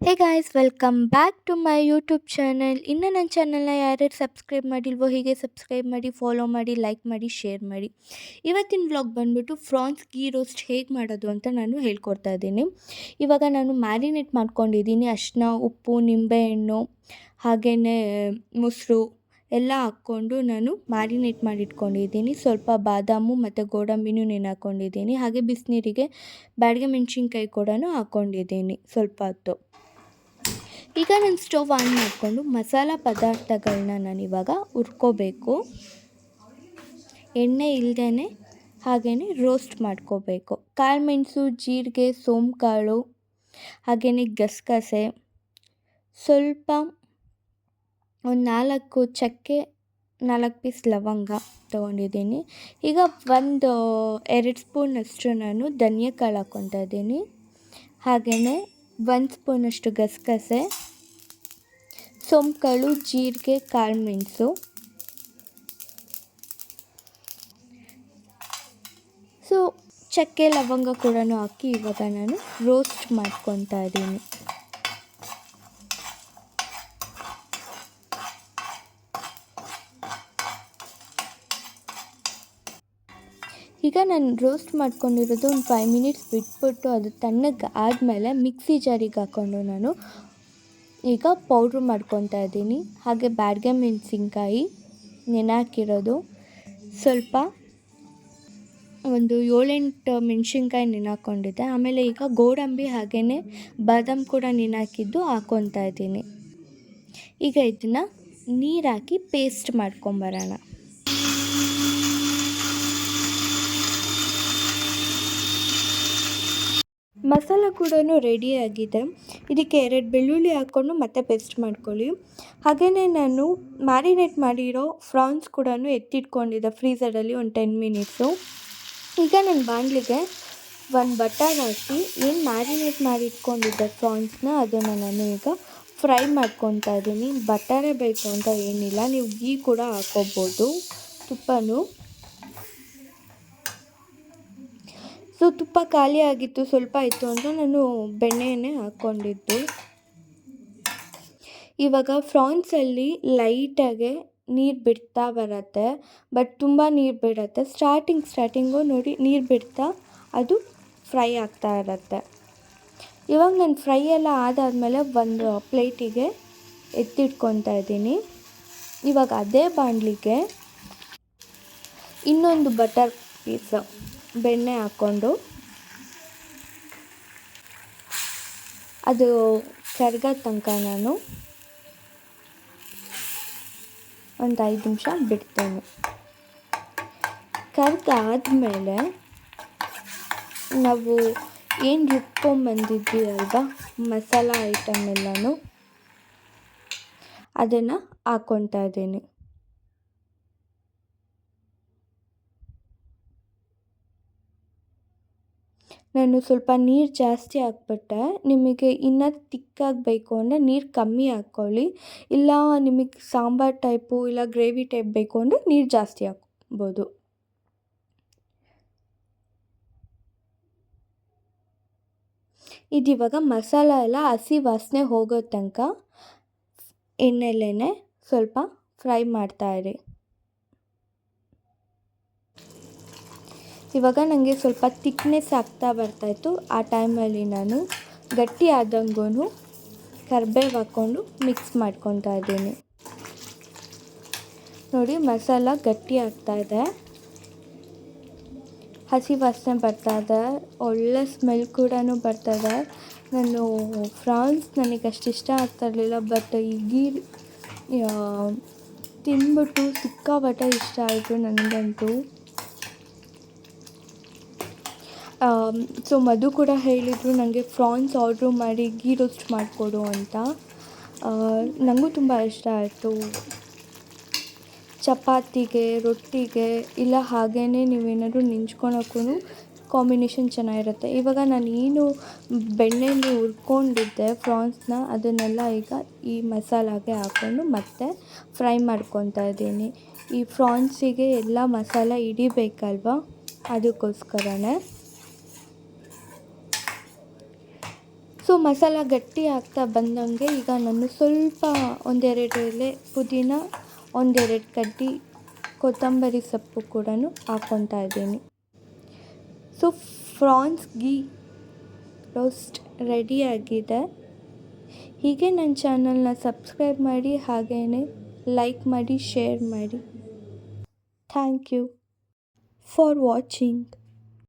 Hey guys welcome back to my YouTube channel ಇನ್ನು ನನ್ನ ಚಾನಲ್ನ ಯಾರ್ಯಾರು ಸಬ್ಸ್ಕ್ರೈಬ್ ಮಾಡಿಲ್ವೋ ಹೀಗೆ ಸಬ್ಸ್ಕ್ರೈಬ್ ಮಾಡಿ ಫಾಲೋ ಮಾಡಿ ಲೈಕ್ ಮಾಡಿ ಶೇರ್ ಮಾಡಿ. ಇವತ್ತಿನ ವ್ಲಾಗ್ ಬಂದುಬಿಟ್ಟು ಫ್ರಾನ್ಸ್ ಗೀ ರೋಸ್ಟ್ ಹೇಗೆ ಮಾಡೋದು ಅಂತ ನಾನು ಹೇಳ್ಕೊಡ್ತಾ ಇದ್ದೀನಿ. ಇವಾಗ ನಾನು ಮ್ಯಾರಿನೇಟ್ ಮಾಡ್ಕೊಂಡಿದ್ದೀನಿ. ಅರಿಶಿನ ಉಪ್ಪು ನಿಂಬೆಹಣ್ಣು ಹಾಗೆಯೇ ಮೊಸರು ಎಲ್ಲ ಹಾಕ್ಕೊಂಡು ನಾನು ಮ್ಯಾರಿನೇಟ್ ಮಾಡಿಟ್ಕೊಂಡಿದ್ದೀನಿ. ಸ್ವಲ್ಪ ಬಾದಾಮು ಮತ್ತು ಗೋಡಂಬಿನೂ ನೆನೆ ಹಾಕ್ಕೊಂಡಿದ್ದೀನಿ. ಹಾಗೆ ಬಿಸಿನೀರಿಗೆ ಬ್ಯಾಡಗೆ ಮೆಣಸಿನ್ಕಾಯಿ ಕೂಡ ಹಾಕ್ಕೊಂಡಿದ್ದೀನಿ ಸ್ವಲ್ಪ ಹೊತ್ತು. ಈಗ ನಾನು ಸ್ಟವ್ ಆನ್ ಮಾಡಿಕೊಂಡು ಮಸಾಲ ಪದಾರ್ಥಗಳನ್ನ ನಾನು ಇವಾಗ ಹುರ್ಕೋಬೇಕು. ಎಣ್ಣೆ ಇಲ್ಲದೇ ಹಾಗೆಯೇ ರೋಸ್ಟ್ ಮಾಡ್ಕೋಬೇಕು. ಕಾಳು ಮೆಣಸು, ಜೀರಿಗೆ, ಸೋಂಕಾಳು ಹಾಗೆಯೇ ಗಸಗಸೆ, ಸ್ವಲ್ಪ ಒಂದು ನಾಲ್ಕು ಚಕ್ಕೆ, ನಾಲ್ಕು ಪೀಸ್ ಲವಂಗ ತೊಗೊಂಡಿದ್ದೀನಿ. ಈಗ ಒಂದು ಎರಡು ಸ್ಪೂನಷ್ಟು ನಾನು ಧನಿಯಾ ಕಾಳು ಹಾಕ್ಕೊತಾ ಇದ್ದೀನಿ. ಹಾಗೆಯೇ ಒಂದು ಸ್ಪೂನಷ್ಟು ಗಸಗಸೆ ಸೋಂಕಾಳು ಜೀರಿಗೆ ಕಾಳುಮೆಣಸು ಸೊ ಚಕ್ಕೆ, ಲವಂಗ ಕೂಡ ಹಾಕಿ ಇವಾಗ ನಾನು ರೋಸ್ಟ್ ಮಾಡ್ಕೊತಾ ಇದ್ದೀನಿ. ಈಗ ನಾನು ರೋಸ್ಟ್ ಮಾಡ್ಕೊಂಡಿರೋದು ಒಂದು ಫೈವ್ ಮಿನಿಟ್ಸ್ ಬಿಟ್ಬಿಟ್ಟು ಅದು ತಣ್ಣಗೆ ಆದಮೇಲೆ ಮಿಕ್ಸಿ ಜಾರಿಗೆ ಹಾಕ್ಕೊಂಡು ನಾನು ಈಗ ಪೌಡ್ರ್ ಮಾಡ್ಕೊತಾ ಇದ್ದೀನಿ. ಹಾಗೆ ಬ್ಯಾಡ್ಗೆ ಮೆಣಸಿನ್ಕಾಯಿ ನೆನೆ ಹಾಕಿರೋದು ಸ್ವಲ್ಪ ಒಂದು ಏಳೆಂಟು ಮೆಣಸಿನ್ಕಾಯಿ ನೆನೆ ಹಾಕ್ಕೊಂಡಿದ್ದೆ ಆಮೇಲೆ ಈಗ ಗೋಡಂಬಿ ಹಾಗೆಯೇ ಬಾದಾಮ್ ಕೂಡ ನೆನೆ ಹಾಕಿದ್ದು ಹಾಕ್ಕೊತಾ ಇದ್ದೀನಿ. ಈಗ ಇದನ್ನು ನೀರು ಹಾಕಿ ಪೇಸ್ಟ್ ಮಾಡ್ಕೊಂಬರೋಣ. ಮಸಾಲ ಕೂಡ ರೆಡಿಯಾಗಿದೆ ಇದಕ್ಕೆ ಎರಡು ಬೆಳ್ಳುಳ್ಳಿ ಹಾಕ್ಕೊಂಡು ಮತ್ತೆ ಪೇಸ್ಟ್ ಮಾಡ್ಕೊಳ್ಳಿ. ಹಾಗೆಯೇ ನಾನು ಮ್ಯಾರಿನೇಟ್ ಮಾಡಿರೋ ಫ್ರಾನ್ಸ್ ಕೂಡ ಎತ್ತಿಟ್ಕೊಂಡಿದ್ದೆ ಫ್ರೀಸರಲ್ಲಿ ಒಂದು ಟೆನ್ ಮಿನಿಟ್ಸು ಈಗ ನನ್ನ ಬಾಣಲಿಗೆ ಒಂದು ಬಟರ್ ಹಾಕಿ ಏನು ಮ್ಯಾರಿನೇಟ್ ಮಾಡಿ ಇಟ್ಕೊಂಡಿದ್ದೆ ಫ್ರಾನ್ಸ್ನ ಅದನ್ನು ನಾನು ಈಗ ಫ್ರೈ ಮಾಡ್ಕೊತಾ ಇದ್ದೀನಿ. ಬಟರೇ ಬೇಕು ಅಂತ ಏನಿಲ್ಲ, ನೀವು ಗೀ ಕೂಡ ಹಾಕೋಬೋದು ತುಪ್ಪನೂ ಸೊ, ತುಪ್ಪ ಖಾಲಿ ಆಗಿತ್ತು, ಸ್ವಲ್ಪ ಇತ್ತು ಅಂತ ನಾನು ಬೆಣ್ಣೆಯನ್ನೇ ಹಾಕ್ಕೊಂಡಿದ್ದು. ಇವಾಗ ಫ್ರಾನ್ಸಲ್ಲಿ ಲೈಟಾಗೆ ನೀರು ಬಿಡ್ತಾ ಬರುತ್ತೆ, ಬಟ್ ತುಂಬ ನೀರು ಬಿಡುತ್ತೆ. ಸ್ಟಾರ್ಟಿಂಗ್, ಸ್ಟಾರ್ಟಿಂಗು ನೋಡಿ ನೀರು ಬಿಡ್ತಾ ಅದು ಫ್ರೈ ಆಗ್ತಾ ಇರುತ್ತೆ. ಇವಾಗ ನಾನು ಫ್ರೈ ಎಲ್ಲ ಆದಾದಮೇಲೆ ಒಂದು ಪ್ಲೇಟಿಗೆ ಎತ್ತಿಟ್ಕೊತಾ ಇದ್ದೀನಿ. ಇವಾಗ ಅದೇ ಬಾಣಲಿಗೆ ಇನ್ನೊಂದು ಬಟರ್ ಪೀಸ್. ಬೆಣ್ಣೆ ಹಾಕ್ಕೊಂಡು ಅದು ಕರ್ಗೋ ತನಕ ನಾನು ಒಂದು ಐದು ನಿಮಿಷ ಬಿಡ್ತೇನೆ. ಕರ್ಗಾದಮೇಲೆ ನಾವು ಏನು ರುಬ್ಕೊಂಬಂದಿದ್ವಿ ಅಲ್ವಾ ಮಸಾಲ ಐಟಮ್ ಎಲ್ಲನೂ, ಅದನ್ನು ಹಾಕ್ಕೊತಾ ಇದ್ದೀನಿ. ನಾನು ಸ್ವಲ್ಪ ನೀರು ಜಾಸ್ತಿ ಹಾಕ್ಬಿಟ್ಟೆ. ನಿಮಗೆ ಇನ್ನೂ ತಿಕ್ಕಾಗಬೇಕು ಅಂದರೆ ನೀರು ಕಮ್ಮಿ ಹಾಕ್ಕೊಳ್ಳಿ ಇಲ್ಲ ನಿಮಗೆ ಸಾಂಬಾರು ಟೈಪು ಇಲ್ಲ ಗ್ರೇವಿ ಟೈಪ್ ಬೇಕು ಅಂದರೆ ನೀರು ಜಾಸ್ತಿ ಹಾಕ್ಬೋದು. ಇದಿವಾಗ ಮಸಾಲ ಎಲ್ಲ ಹಸಿ ವಾಸನೆ ಹೋಗೋ ತನಕ ಎಣ್ಣೆಲೇ ಸ್ವಲ್ಪ ಫ್ರೈ ಮಾಡ್ತಾಯಿರಿ ಇವಾಗ ನನಗೆ ಸ್ವಲ್ಪ ತಿಕ್ನೆಸ್ ಆಗ್ತಾ ಬರ್ತಾಯಿತ್ತು. ಆ ಟೈಮಲ್ಲಿ ನಾನು ಗಟ್ಟಿ ಆದಂಗೂ ಕರ್ಬೇವು ಹಾಕ್ಕೊಂಡು ಮಿಕ್ಸ್ ಮಾಡ್ಕೊತಾ ಇದ್ದೀನಿ. ನೋಡಿ ಮಸಾಲ ಗಟ್ಟಿ ಆಗ್ತಾ ಇದೆ. ಹಸಿ ವಾಸನೆ ಬರ್ತಾ ಇದೆ. ಒಳ್ಳೆ ಸ್ಮೆಲ್ ಕೂಡ ಬರ್ತಾ ಇದೆ. ನಾನು ಫ್ರಾನ್ಸ್ ನನಗೆ ಅಷ್ಟು ಇಷ್ಟ ಆಗ್ತಾ ಇರಲಿಲ್ಲ ಬಟ್ ಈ ತಿಂದ್ಬಿಟ್ಟು ಸಿಕ್ಕಾಪಟ್ಟೆ ಇಷ್ಟ ಆಯಿತು ನನಗಂತೂ. ಸೊ ಮಧು ಕೂಡ ಹೇಳಿದರು ನನಗೆ ಫ್ರಾನ್ಸ್ ಆರ್ಡ್ರು ಮಾಡಿ ಗೀ ರೋಸ್ಟ್ ಮಾಡಿಕೊಡು ಅಂತ. ನನಗೂ ತುಂಬ ಇಷ್ಟ ಆಯಿತು. ಚಪಾತಿಗೆ, ರೊಟ್ಟಿಗೆ, ಇಲ್ಲ ಹಾಗೇ ನೀವೇನಾದರೂ ನಿಂಚ್ಕೊಳಕ್ಕೂ ಕಾಂಬಿನೇಷನ್ ಚೆನ್ನಾಗಿರುತ್ತೆ. ಇವಾಗ ನಾನು ಏನು ಬೆಣ್ಣೆಯಲ್ಲಿ ಹುರ್ಕೊಂಡಿದ್ದೆ ಫ್ರಾನ್ಸ್ನ, ಅದನ್ನೆಲ್ಲ ಈಗ ಈ ಮಸಾಲಾಗೆ ಹಾಕ್ಕೊಂಡು ಮತ್ತೆ ಫ್ರೈ ಮಾಡ್ಕೊತಾ ಇದ್ದೀನಿ. ಈ ಫ್ರಾನ್ಸಿಗೆ ಎಲ್ಲ ಮಸಾಲ ಹಿಡಿಬೇಕಲ್ವ? ಅದಕ್ಕೋಸ್ಕರನೇ. ಸೊ ಮಸಾಲ ಗಟ್ಟಿ ಆಗ್ತಾ ಬಂದಂಗೆ ಈಗ ನಾನು ಸ್ವಲ್ಪ ಒಂದೆರಡು ಎಲೆ ಪುದೀನ, ಒಂದೆರಡು ಕಡ್ಡಿ ಕೊತ್ತಂಬರಿ ಸೊಪ್ಪು ಕೂಡ ಹಾಕ್ಕೊತಾ ಇದ್ದೀನಿ. ಸೊ ಫ್ರಾನ್ಸ್ ಗೀ ರೋಸ್ಟ್ ರೆಡಿಯಾಗಿದೆ ಹೀಗೆ ನನ್ನ ಚಾನಲ್ನ ಸಬ್ಸ್ಕ್ರೈಬ್ ಮಾಡಿ ಹಾಗೆಯೇ ಲೈಕ್ ಮಾಡಿ ಶೇರ್ ಮಾಡಿ. Thank you for watching